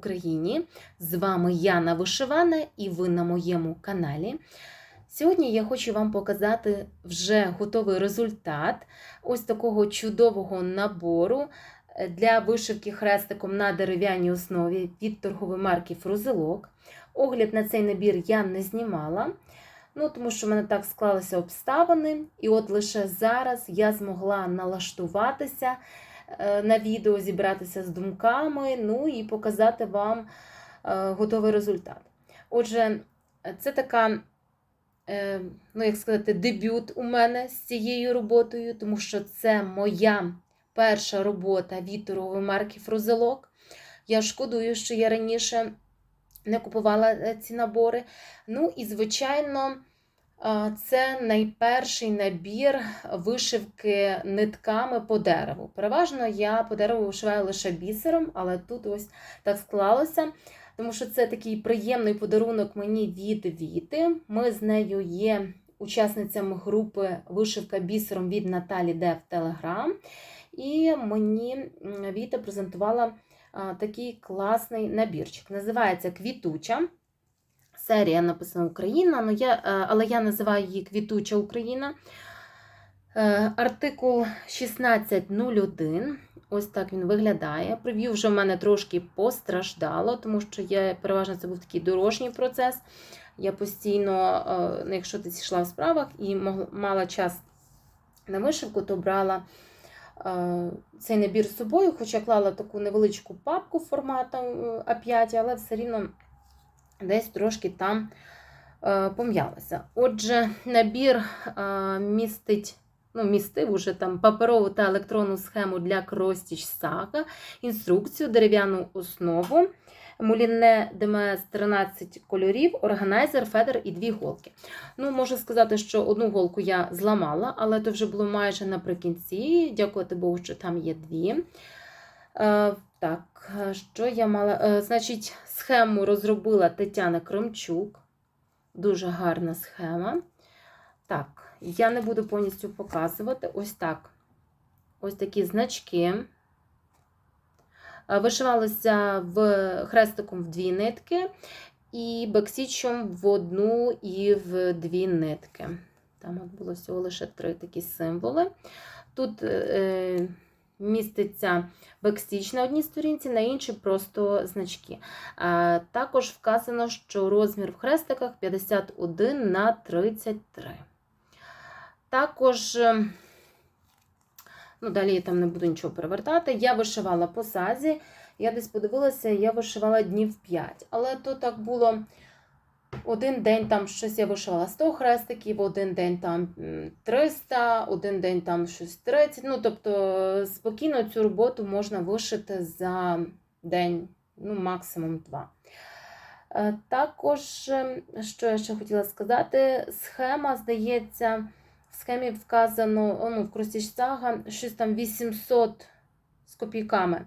Україні! З вами Яна Вишивана і ви на моєму каналі. Сьогодні я хочу вам показати вже готовий результат ось такого чудового набору е, для вишивки хрестиком на дерев'яній основі від торгової марки Фрузелок. Огляд на цей набір я не знімала, ну, тому що в мене так склалися обставини, і от лише зараз я змогла налаштуватися на відео, зібратися з думками, ну і показати вам е, готовий результат. Отже, це така, е, ну як сказати, дебют у мене з цією роботою, тому що це моя перша робота від торгової марки Фрузелок. Я шкодую, що я раніше не купувала е, ці набори. Ну і, звичайно, е, це найперший набір вишивки нитками по дереву. Переважно я по дереву вишиваю лише бісером, але тут ось так склалося. Тому що це такий приємний подарунок мені від Віти. Ми з нею є учасницями групи Вишивка бісером від Наталі Де в Телеграм. І мені Віта презентувала такий класний набірчик. Називається Квітуча. Серія написана Україна, але я, е, але я називаю її Квітуча Україна. Е, артикул 1601. Ось так він виглядає. Прев'ю вже в мене трошки постраждало, тому що я переважно це був такий дорожній процес. Я постійно, е, ну, якщо ти йшла в справах і мала час на вишивку, то брала цей набір з собою, хоча клала таку невеличку папку формату А5, але все рівно десь трошки там пом'ялася. Отже, набір містить. Ну, містив уже там паперову та електронну схему для Кростіч Сага, інструкцію, дерев'яну основу, муліне ДМС 13 кольорів, органайзер, федер і дві голки. Ну, Можу сказати, що одну голку я зламала, але то вже було майже наприкінці. Дякувати Богу, що там є дві. Е, Так, що я мала? Е, значить, схему розробила Тетяна Кромчук. Дуже гарна схема. Так, я не буду повністю показувати. Ось так. Ось такі значки. Вишивалося в хрестиком в дві нитки, і бексічом в одну і в дві нитки. Там було всього лише три такі символи. Тут е, міститься бекстіч на одній сторінці, на іншій просто значки. Також вказано, що розмір в хрестиках 51 на 33. Також, е, ну, далі я там не буду нічого перевертати. Я вишивала по сазі. Я десь подивилася, я вишивала днів 5. Але то так було один день там щось я вишивала 100 хрестиків, один день там 300, один день там щось 30. Ну, тобто, спокійно цю роботу можна вишити за день, ну, максимум два. Е, також, ем, що я ще хотіла сказати, схема, здається, в схемі вказано ну, в Кростіч-Сага, щось там 800 з копійками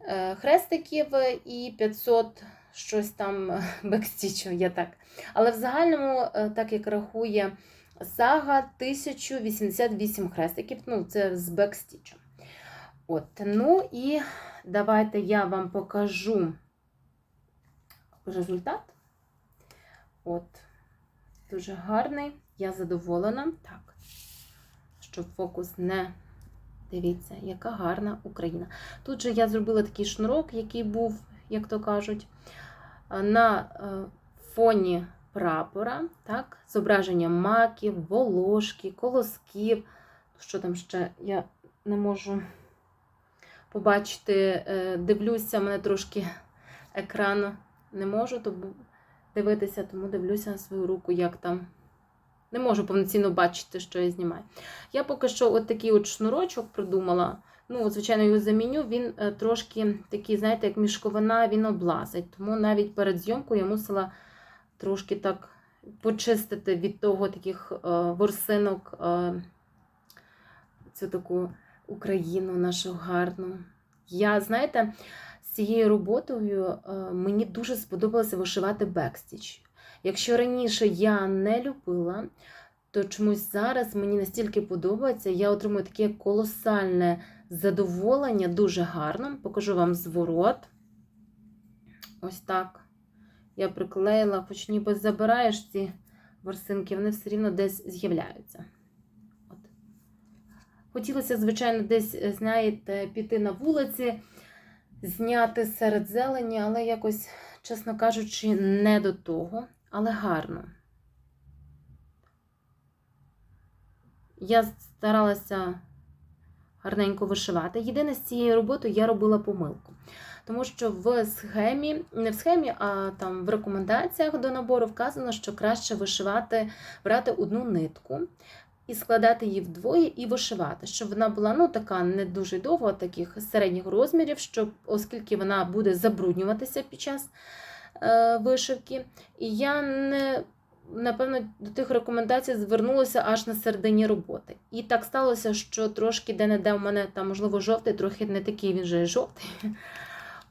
е, хрестиків і 500 щось там бекстічу, я так. Але в загальному, е, так як рахує сага, 1088 хрестиків, ну, це з бекстічем. От, ну і давайте я вам покажу результат. От, дуже гарний, я задоволена. Так, щоб фокус не. Дивіться, яка гарна Україна. Тут же я зробила такий шнурок, який був, як то кажуть, на е, фоні прапора, так, зображення маків, волошки, колосків. Що там ще я не можу побачити, е, дивлюся, мене трошки екрану не можу дивитися, тому дивлюся на свою руку, як там. Не можу повноцінно бачити, що я знімаю. Я поки що от такий от шнурочок придумала. Ну, звичайно, його заміню, він е, трошки такий, знаєте, як мішковина, він облазить. Тому навіть перед зйомкою я мусила трошки так почистити від того таких е, ворсинок е, цю таку Україну нашу гарну. Я, знаєте, з цією роботою мені дуже сподобалося вишивати бекстіч. Якщо раніше я не любила, то чомусь зараз мені настільки подобається, я отримую таке колосальне задоволення, дуже гарно. Покажу вам зворот. ось так. Я приклеїла, хоч ніби забираєш ці ворсинки, вони все рівно десь з'являються. От. Хотілося, звичайно, десь, е, знаєте, піти на вулиці, зняти серед зелені, але якось, чесно кажучи, не до того, але гарно. Я старалася гарненько вишивати. Єдине з цією роботою я робила помилку. Тому що в схемі, не в схемі, а там в рекомендаціях до набору вказано, що краще вишивати, брати одну нитку і складати її вдвоє і вишивати, щоб вона була ну, така не дуже довга, таких середніх розмірів, щоб, оскільки вона буде забруднюватися під час е, вишивки. І я не напевно, до тих рекомендацій звернулася аж на середині роботи. І так сталося, що трошки де-не-де у мене там, можливо, жовтий, трохи не такий він же жовтий.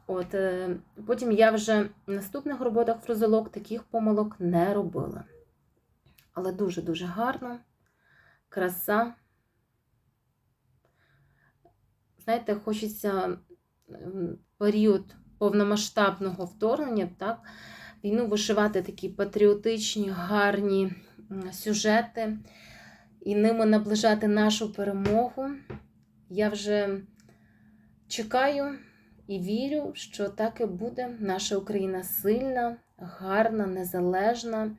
От, е, Потім я вже в наступних роботах фрузолок таких помилок не робила. Але дуже-дуже гарно, краса. Знаєте, хочеться період повномасштабного вторгнення, так, війну вишивати такі патріотичні, гарні сюжети і ними наближати нашу перемогу. Я вже чекаю і вірю, що так і буде. Наша Україна сильна, гарна, незалежна.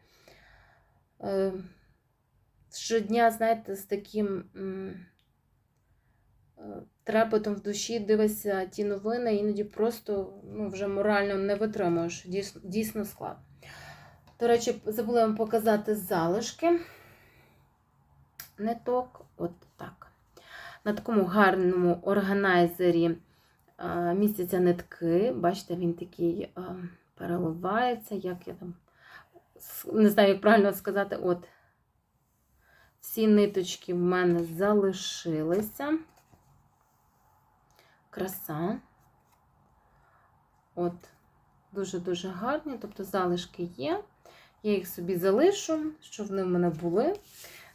Е, Щодня, знаєте, з таким е, трепетом в душі дивишся ті новини, іноді просто ну, вже морально не витримуєш. Дійсно, дійсно складно. До речі, забула вам показати залишки. Ниток, от так. На такому гарному органайзері містяться нитки. Бачите, він такий переливається, як я там не знаю, як правильно сказати. От всі ниточки в мене залишилися. Краса. От, дуже-дуже гарні, тобто залишки є. Я їх собі залишу, щоб вони в мене були.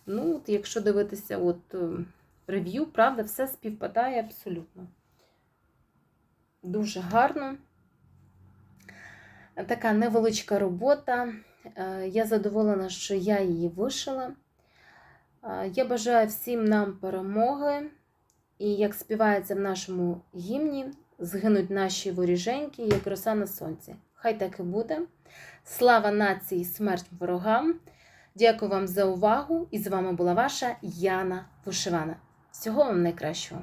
Ну, от, якщо дивитися от, е, рев'ю, правда, все співпадає абсолютно. Дуже гарно. Така невеличка робота. Е, Я задоволена, що я її вишила. Е, Я бажаю всім нам перемоги. І як співається в нашому гімні, згинуть наші воріженьки, як роса на сонці. Хай так і буде. Слава нації, смерть ворогам! Дякую вам за увагу! І з вами була ваша Яна Вишивана. Всього вам найкращого!